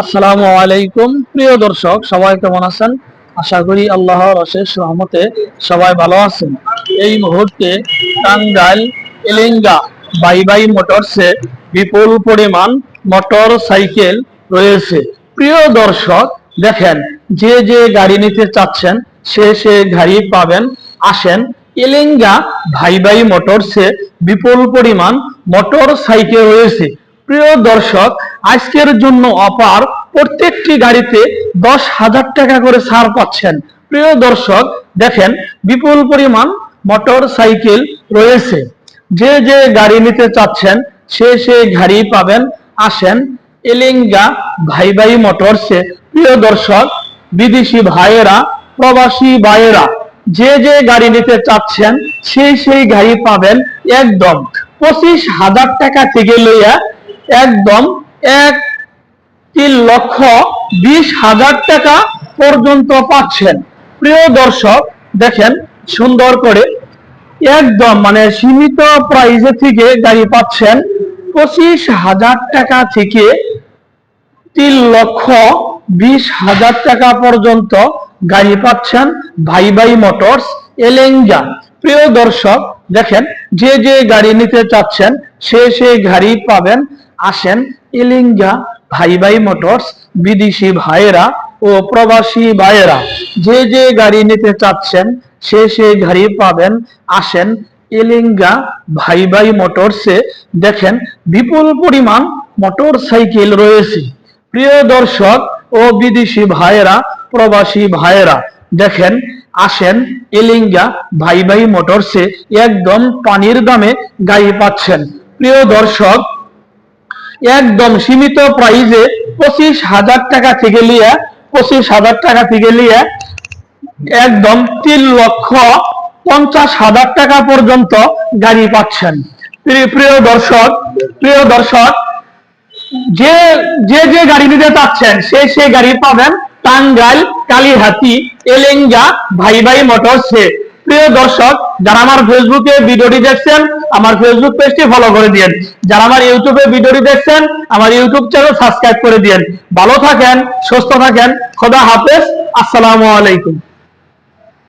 আসসালামু আলাইকুম। প্রিয় দর্শক, সবাই কেমন আছেন? আশা করি আল্লাহর অশেষ রহমতে সবাই ভালো আছেন। এই মুহূর্তে টাঙ্গাইল এলেঙ্গা বাই বাই মোটরসে বিপুল পরিমাণ মোটর সাইকেল রয়েছে। প্রিয় দর্শক, দেখেন, যে যে গাড়ি নিতে চাচ্ছেন, সে সে গাড়ি পাবেন। আসেন এলেঙ্গা ভাই ভাই মোটরসে বিপুল পরিমাণ মোটর সাইকেল রয়েছে। প্রিয় দর্শক আজকের জন্য অপার প্রত্যেকটি গাড়িতে দশ হাজার টাকা করে ছাড় পাচ্ছেন। প্রিয় দর্শক, দেখেন, বিপুল পরিমাণ মোটর সাইকেল রয়েছে। যে যে গাড়ি নিতে চাচ্ছেন, সে সে গাড়ি পাবেন। আসেন, এলিঙ্গা ভাই ভাই মোটরসে প্রিয় দর্শক, বিদেশি ভাইয়েরা, প্রবাসী ভাইয়েরা, যে যে গাড়ি নিতে চাচ্ছেন সেই সেই গাড়ি পাবেন একদম। পঁচিশ হাজার টাকা থেকে লইয়া একদম এক তিন লক্ষ বিশ হাজার টাকা পর্যন্ত পাচ্ছেন। প্রিয় দর্শক, দেখেন সুন্দর করে একদম মানে সীমিত প্রাইজে থেকে গাড়ি পাচ্ছেন। পঁচিশ হাজার টাকা থেকে তিন লক্ষ বিশ হাজার টাকা পর্যন্ত গাড়ি পাচ্ছেন ভাই ভাই মোটরস এলেঙ্গা প্রিয় দর্শক, দেখেন যে যে গাড়ি নিতে চাচ্ছেন, সে সে গাড়ি পাবেন আসেন এলিঙ্গা ভাই ভাই মোটরস, বিদেশি ভাইয়েরা ও প্রবাসী ভাইয়েরা। যে যে গাড়ি নিতে চাচ্ছেন, সে সে গাড়ি পাবেন। আসেন এলিঙ্গা ভাই ভাই মোটরসে। দেখেন বিপুল পরিমাণ মোটর সাইকেল রয়েছে। প্রিয় দর্শক ও বিদেশি ভাইয়েরা, প্রবাসী ভাইয়েরা, দেখেন, আসেন এলিঙ্গা ভাই ভাই মোটরসে। একদম পানির দামে গাড়ি পাচ্ছেন। প্রিয় দর্শক একদম সীমিত প্রাইজে পঁচিশ হাজার টাকা থেকে লিয়ে পঁচিশ হাজার টাকা থেকে লিয়ে একদম তিন লক্ষ পঞ্চাশ হাজার টাকা পর্যন্ত গাড়ি পাচ্ছেন। প্রিয়- দর্শক, প্রিয় দর্শক, যে যে যে গাড়ি নিতে চাচ্ছেন, সে সে গাড়ি পাবেন টাঙ্গাইল, কালীহাতি, এলেঙ্গা, ভাই ভাই মোটরসে প্রিয় দর্শক, যারা আমার ফেসবুকে ভিডিওটি দেখছেন, আমার ফেসবুক পেজটি ফলো করে দিন যারা আমার ইউটিউবে ভিডিওটি দেখছেন, আমার ইউটিউব চ্যানেল সাবস্ক্রাইব করে দিন ভালো থাকেন, সুস্থ থাকেন, খোদা হাফেজ, আসসালামু আলাইকুম।